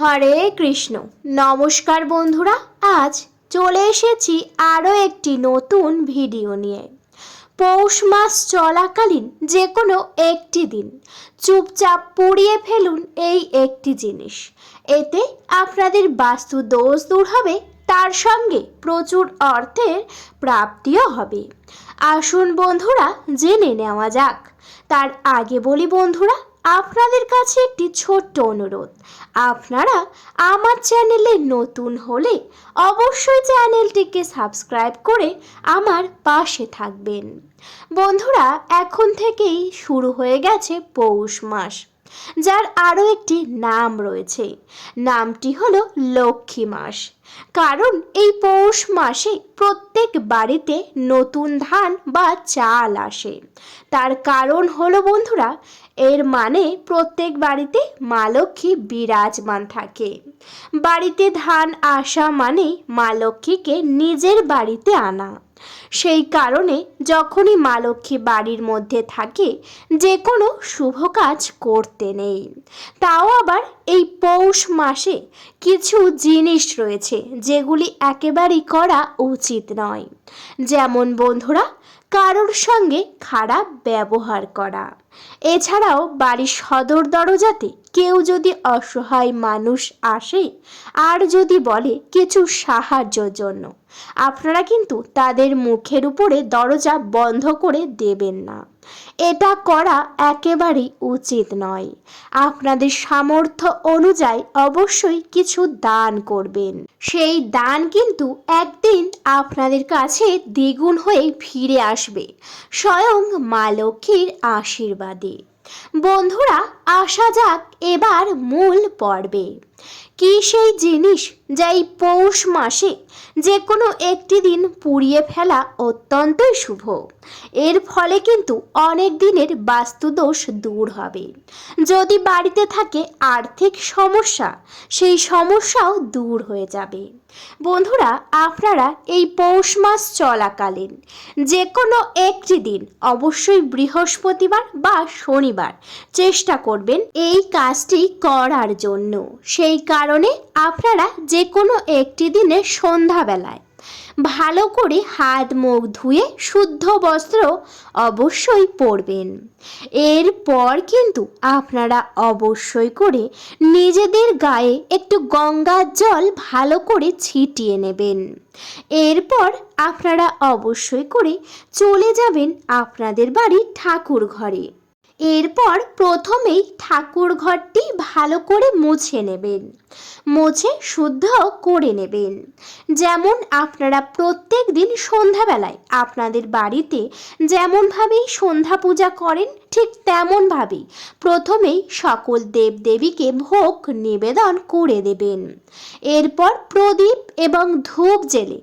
হরে কৃষ্ণ। নমস্কার বন্ধুরা, আজ চলে এসেছি আরও একটি নতুন ভিডিও নিয়ে। পৌষ মাস চলাকালীন যে কোনো একটি দিন, চুপচাপ পুড়িয়ে ফেলুন এই একটি জিনিস। এতে আপনাদের বাস্তু দোষ দূর হবে, তার সঙ্গে প্রচুর অর্থের প্রাপ্তিও হবে। আসুন বন্ধুরা, জেনে নেওয়া যাক। তার আগে বলি বন্ধুরা আপনাদের কাছে একটি ছোট্ট অনুরোধ। আপনারা আমার চ্যানেলে নতুন হলে অবশ্যই চ্যানেলটিকে সাবস্ক্রাইব করে আমার পাশে থাকবেন। বন্ধুরা, এখন থেকেই শুরু হয়ে গেছে পৌষ মাস, যার আরও একটি নাম রয়েছে। নামটি হলো লক্ষ্মী মাস, কারণ এই পৌষ মাসে প্রত্যেক বাড়িতে নতুন ধান বা চাল আসে। তার কারণ হলো, বন্ধুরা এর মানে প্রত্যেক বাড়িতে মা লক্ষ্মী বিরাজমান থাকে। বাড়িতে ধান আসা মানে মা লক্ষ্মীকে নিজের বাড়িতে আনা। সেই কারণে যখনই মা লক্ষ্মী বাড়ির মধ্যে থাকে যে কোনো শুভ কাজ করতে নেই। তাও আবার এই পৌষ মাসে কিছু জিনিস রয়েছে যেগুলি একেবারেই করা উচিত নয়। যেমন বন্ধুরা, কারোর সঙ্গে খারাপ ব্যবহার করা। এছাড়াও বাড়ির সদর দরজাতে কেউ যদি অসহায় মানুষ আসে, আর যদি বলে কিছু সাহায্যর জন্য, আপনারা কিন্তু তাদের মুখের উপরে দরজা বন্ধ করে দেবেন না। এটা করা একেবারেই উচিত নয়। আপনাদের সামর্থ্য অনুযায়ী অবশ্যই কিছু দান করবেন। সেই দান কিন্তু একদিন আপনাদের কাছে দ্বিগুণ হয়ে ফিরে আসবে, স্বয়ং মা লক্ষ্মীর আশীর্বাদে। বন্ধুরা, আসা যাক এবার মূল পর্বে। কি সেই জিনিস যা এই পৌষ মাসে? যে কোনো একটি দিন পুড়িয়ে ফেলা অত্যন্তই শুভ। এর ফলে কিন্তু অনেক দিনের বাস্তুদোষ দূর হবে। যদি বাড়িতে থাকে আর্থিক সমস্যা, সেই সমস্যাও দূর হয়ে যাবে। বন্ধুরা, আপনারা এই পৌষ মাস চলাকালীন যে কোনো একটি দিন অবশ্যই বৃহস্পতিবার বা শনিবার চেষ্টা করবেন এই কাজটি করার জন্য। সেই কারণে আপনারা যে কোনো একটি দিনে সন্ধ্যাবেলায় ভালো করে হাত মুখ ধুয়ে শুদ্ধ বস্ত্র অবশ্যই পরবেন। এরপর কিন্তু আপনারা অবশ্যই করে নিজেদের গায়ে একটু গঙ্গার জল ভালো করে ছিটিয়ে নেবেন। এরপর আপনারা অবশ্যই করে চলে যাবেন আপনাদের বাড়ির ঠাকুর ঘরে এরপর প্রথমেই ঠাকুর ঘরটি ভালো করে মুছে নেবেন। মুছে শুদ্ধ করে নেবেন। যেমন আপনারা প্রত্যেক দিন সন্ধ্যাবেলায় আপনাদের বাড়িতে যেমনভাবেই সন্ধ্যা পূজা করেন ঠিক তেমনভাবেই প্রথমেই সকল দেবদেবীকে ভোগ নিবেদন করে দেবেন। এরপর প্রদীপ এবং ধূপ জেলে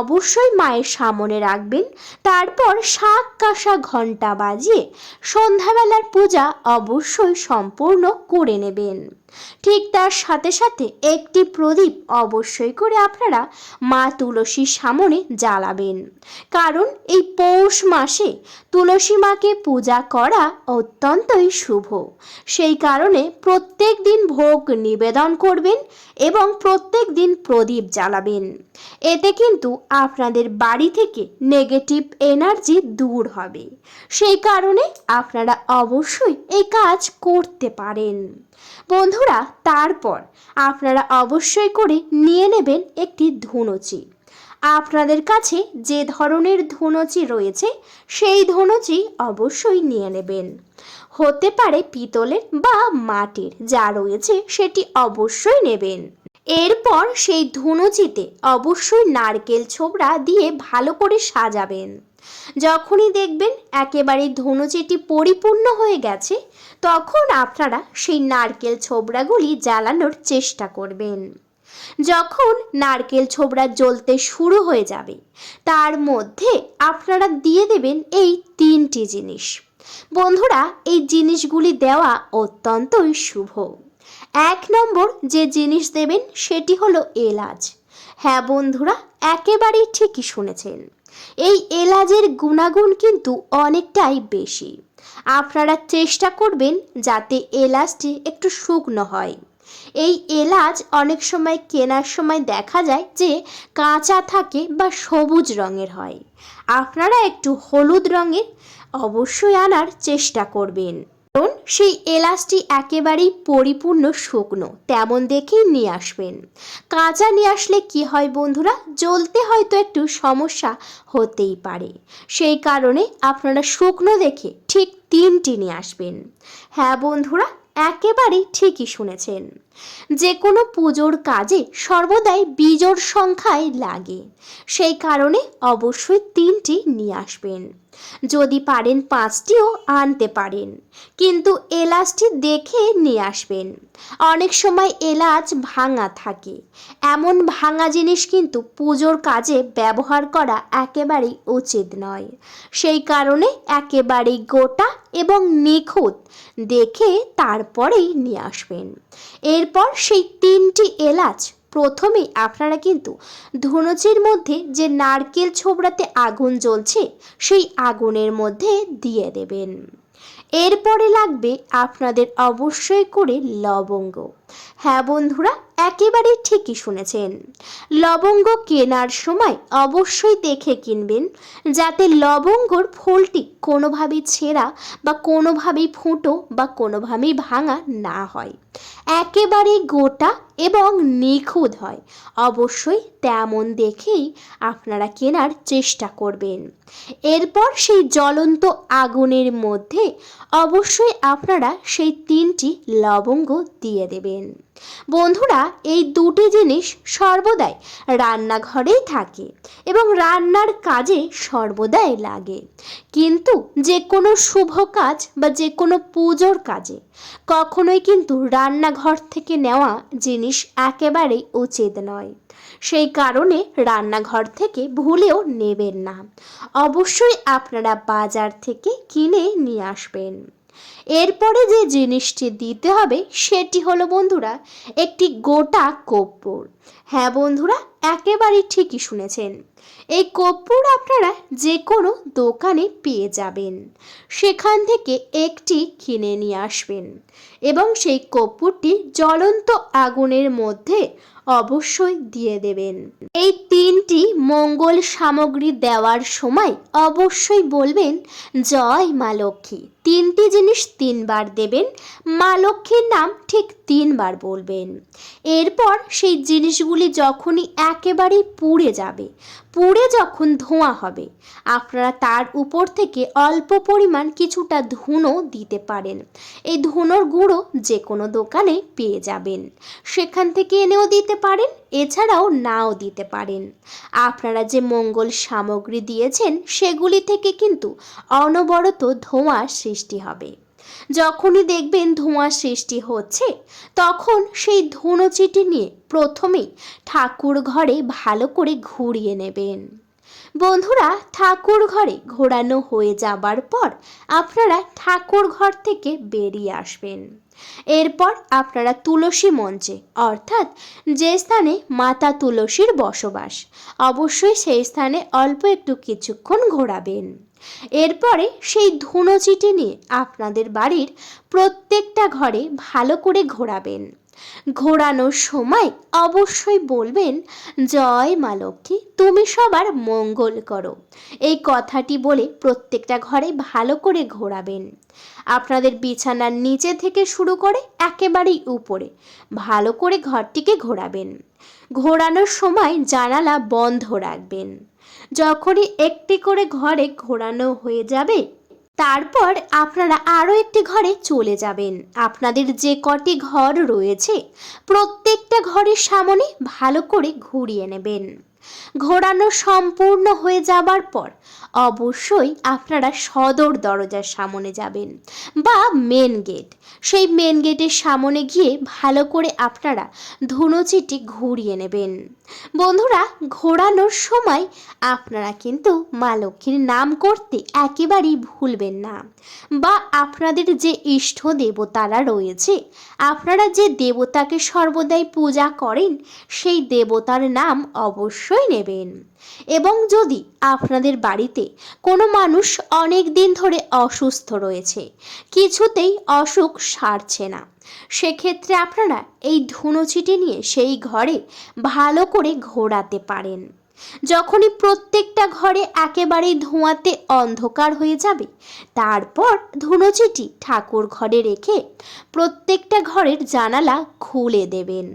অবশ্যই মায়ের সামনে রাখবেন। তারপর শাক কাঁসা ঘণ্টা বাজিয়ে সন্ধ্যাবেলার পূজা অবশ্যই সম্পূর্ণ করে নেবেন। ঠিক তার সাথে সাথে একটি প্রদীপ অবশ্যই করে আপনারা মা তুলসীর সামনে জ্বালাবেন। কারণ এই পৌষ মাসে তুলসী মাকে পূজা করা অত্যন্তই শুভ। সেই কারণে প্রত্যেক দিন ভোগ নিবেদন করবেন এবং প্রত্যেক দিন প্রদীপ জ্বালাবেন। এতে কিন্তু আপনাদের বাড়ি থেকে নেগেটিভ এনার্জি দূর হবে। সেই কারণে আপনারা অবশ্যই এই কাজ করতে পারেন। বন্ধুরা, তারপর আপনারা অবশ্যই করে নিয়ে নেবেন একটি ধুনুচি। আপনাদের কাছে যে ধরনের ধুনুচি রয়েছে, সেই ধুনুচি অবশ্যই নিয়ে নেবেন। হতে পারে পিতলের বা মাটির, যা রয়েছে সেটি অবশ্যই নেবেন। এরপর সেই ধুনুচিতে অবশ্যই নারকেল ছোবড়া দিয়ে ভালো করে সাজাবেন। যখনই দেখবেন একেবারে ধনুচেটি পরিপূর্ণ হয়ে গেছে, তখন আপনারা সেই নারকেল ছোবড়াগুলি জ্বালানোর চেষ্টা করবেন। যখন নারকেল ছোবড়া জ্বলতে শুরু হয়ে যাবে, তার মধ্যে আপনারা দিয়ে দেবেন এই তিনটি জিনিস। বন্ধুরা, এই জিনিসগুলি দেওয়া অত্যন্তই শুভ। এক নম্বর যে জিনিস দেবেন, সেটি হলো এলাচ। হ্যাঁ বন্ধুরা, একেবারেই ঠিকই শুনেছেন। এই এলাচের গুণাগুণ কিন্তু অনেকটাই বেশি। আপনারা চেষ্টা করবেন যাতে এলাচটি একটু শুকনো হয়। এই এলাচ অনেক সময় কেনার সময় দেখা যায় যে কাঁচা থাকে বা সবুজ রঙের হয়। আপনারা একটু হলুদ রঙের অবশ্যই আনার চেষ্টা করবেন। কারণ সেই এলাচটি একেবারেই পরিপূর্ণ শুকনো, তেমন দেখেই নিয়ে আসবেন। কাঁচা নিয়ে আসলে কি হয় বন্ধুরা? জ্বলতে হয়তো একটু সমস্যা হতেই পারে। সেই কারণে আপনারা শুকনো দেখে ঠিক তিনটি নিয়ে আসবেন। হ্যাঁ বন্ধুরা, একেবারেই ঠিকই শুনেছেন। যে কোনো পুজোর কাজে সর্বদাই বিজোড় সংখ্যায় লাগে। সেই কারণে অবশ্যই তিনটি নিয়ে আসবেন। যদি পারেন পাঁচটিও আনতে পারেন। কিন্তু এলাচটি দেখে নিয়ে আসবেন। অনেক সময় এলাচ ভাঙা থাকে। এমন ভাঙা জিনিস কিন্তু পুজোর কাজে ব্যবহার করা একেবারেই উচিত নয়। সেই কারণে একেবারেই গোটা এবং নিখুঁত দেখে তারপরেই নিয়ে আসবেন। এরপর সেই তিনটি এলাচ প্রথমেই আপনারা কিন্তু ধনুচের মধ্যে যে নারকেল ছোবড়াতে আগুন জ্বলছে, সেই আগুনের মধ্যে দিয়ে দেবেন। এরপরে লাগবে আপনাদের অবশ্যই করে লবঙ্গ। হ্যাঁ বন্ধুরা একেবারে ঠিকই শুনেছেন। লবঙ্গ কেনার সময় অবশ্যই দেখে কিনবেন, যাতে লবঙ্গর ফুলটি কোনোভাবেই ছেঁড়া বা কোনোভাবেই ফুটো বা কোনোভাবেই ভাঙা না হয়। একেবারে গোটা এবং নিখুঁত হয়। অবশ্যই তেমন দেখেই আপনারা কেনার চেষ্টা করবেন। এরপর সেই জ্বলন্ত আগুনের মধ্যে অবশ্যই আপনারা সেই তিনটি লবঙ্গ দিয়ে দেবেন। বন্ধুরা, এই দুটি জিনিস সর্বদাই রান্নাঘরেই থাকে এবং রান্নার কাজে সর্বদাই লাগে। কিন্তু যে কোনো শুভ কাজ বা যে কোনো পুজোর কাজে কখনোই কিন্তু রান্নাঘর থেকে নেওয়া জিনিস একেবারেই উচিত নয়। সেই কারণে রান্নাঘর থেকে ভুলেও নেবেন না। অবশ্যই আপনারা বাজার থেকে কিনে নিয়ে আসবেন। এরপরে যে জিনিসটি দিতে হবে সেটি হলো বন্ধুরা একটি গোটা কর্পূর। হ্যাঁ বন্ধুরা, একেবারেই ঠিকই শুনেছেন। এই কর্পূর আপনারা যে কোনো দোকানে পেয়ে যাবেন। সেখান থেকে একটি কিনে নিয়ে আসবেন এবং সেই কর্পূরটি জ্বলন্ত আগুনের মধ্যে অবশ্যই দিয়ে দেবেন। এই তিনটি মঙ্গল সামগ্রী দেওয়ার সময় অবশ্যই বলবেন, জয় মা লক্ষ্মী। তিনটি জিনিস তিনবার দেবেন, মা লক্ষ্মীর নাম ঠিক তিনবার বলবেন। এরপর সেই জিনিসগুলি যখনই একেবারেই পুড়ে যাবে পুড়ে যখন ধোঁয়া হবে, আপনারা তার উপর থেকে অল্প পরিমাণ কিছুটা ধুনো দিতে পারেন। এই ধুনোর গুঁড়ো যে কোনো দোকানে পেয়ে যাবেন। সেখান থেকে এনেও দিতে পারেন, এছাড়াও নাও দিতে পারেন। আপনারা যে মঙ্গল সামগ্রী দিয়েছেন, সেগুলি থেকে কিন্তু অনবরত ধোঁয়া সৃষ্টি হবে। যখনই দেখবেন ধোঁয়া সৃষ্টি হচ্ছে, তখন সেই ধুনোচিটি নিয়ে প্রথমেই ঠাকুর ঘরে ভালো করে ঘুরিয়ে নেবেন। বন্ধুরা, ঠাকুর ঘরে ঘোরানো হয়ে যাবার পর আপনারা ঠাকুর ঘর থেকে বেরিয়ে আসবেন। এরপর আপনারা তুলসী মঞ্চে, অর্থাৎ যে স্থানে মাতা তুলসীর বসবাস, অবশ্যই সেই স্থানে অল্প একটু কিছুক্ষণ ঘোরাবেন। এরপরে সেই ধুনোচিটি নিয়ে আপনাদের বাড়ির প্রত্যেকটা ঘরে ভালো করে ঘোরাবেন। ঘোরানোর সময় অবশ্যই বলবেন, জয় মা লক্ষ্মী, তুমি সবার মঙ্গল করো। এই কথাটি বলে প্রত্যেকটা ঘরে ভালো করে ঘোরাবেন। আপনাদের বিছানার নিচে থেকে শুরু করে একেবারেই উপরে ভালো করে ঘরটিকে ঘোরাবেন। ঘোরানোর সময় জানালা বন্ধ রাখবেন। যখনই একটি করে ঘরে ঘোরানো হয়ে যাবে, তারপর আপনারা আরও একটি ঘরে চলে যাবেন। আপনাদের যে কটি ঘর রয়েছে, প্রত্যেকটা ঘরের সামনে ভালো করে ঘুরিয়ে নেবেন। ঘোরানো সম্পূর্ণ হয়ে যাবার পর অবশ্যই আপনারা সদর দরজার সামনে যাবেন বা মেন গেট সেই মেন গেটের সামনে গিয়ে ভালো করে আপনারা ধুনুচিটি ঘুরিয়ে নেবেন। বন্ধুরা, ঘোরানোর সময় আপনারা কিন্তু মা লক্ষ্মীর নাম করতে একেবারেই ভুলবেন না। বা আপনাদের যে ইষ্ট দেবতারা রয়েছে, আপনারা যে দেবতাকে সর্বদাই পূজা করেন, সেই দেবতার নাম অবশ্যই অবশ্যই নেবেন। এবং যদি আপনাদের বাড়িতে কোনো মানুষ অনেক দিন ধরে অসুস্থ রয়েছে, কিছুতেই অসুখ সারছে না, সেক্ষেত্রে আপনারা এই ধুনোচিটি নিয়ে সেই ঘরে ভালো করে ঘোরাতে পারেন। যখনই প্রত্যেকটা ঘরে একেবারেই ধোঁয়াতে অন্ধকার হয়ে যাবে, তারপর ধুনোচিটি ঠাকুর ঘরে রেখে প্রত্যেকটা ঘরের জানালা খুলে দেবেন।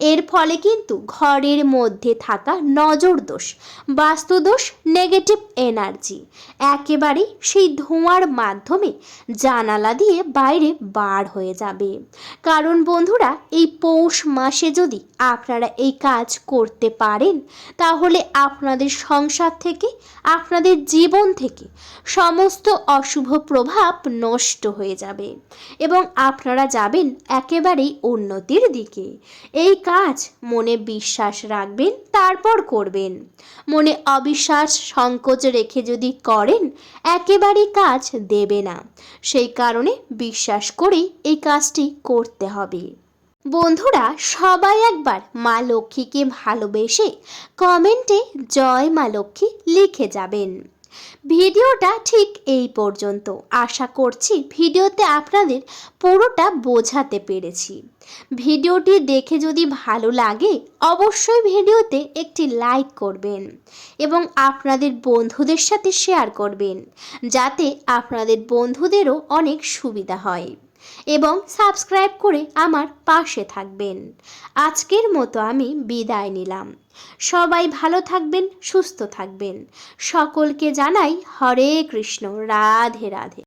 এর ফলে কিন্তু ঘরের মধ্যে থাকা নজর দোষ বাস্তুদোষ নেগেটিভ এনার্জি একেবারেই সেই ধোঁয়ার মাধ্যমে জানালা দিয়ে বাইরে বার হয়ে যাবে। কারণ বন্ধুরা, এই পৌষ মাসে যদি আপনারা এই কাজ করতে পারেন, তাহলে আপনাদের সংসার থেকে, আপনাদের জীবন থেকে সমস্ত অশুভ প্রভাব নষ্ট হয়ে যাবে এবং আপনারা যাবেন একেবারেই উন্নতির দিকে। এই কাজ মনে বিশ্বাস রাখবেন, তারপর করবেন। মনে অবিশ্বাস সংকোচ রেখে যদি করেন, একেবারেই কাজ দেবে না। সেই কারণে বিশ্বাস করেই এই কাজটি করতে হবে। বন্ধুরা, সবাই একবার মা লক্ষ্মীকে ভালোবেসে কমেন্টে জয় মা লক্ষ্মী লিখে যাবেন। ভিডিওটা ঠিক এই পর্যন্ত। আশা করছি ভিডিওতে আপনাদের পুরোটা বোঝাতে পেরেছি। ভিডিওটি দেখে যদি ভালো লাগে, অবশ্যই ভিডিওতে একটি লাইক করবেন এবং আপনাদের বন্ধুদের সাথে শেয়ার করবেন, যাতে আপনাদের বন্ধুদেরও অনেক সুবিধা হয়। এবং সাবস্ক্রাইব করে আমার পাশে থাকবেন। আজকের মতো আমি বিদায় নিলাম। সবাই ভালো থাকবেন, সুস্থ থাকবেন। সকলকে জানাই হরে কৃষ্ণ, রাধে রাধে।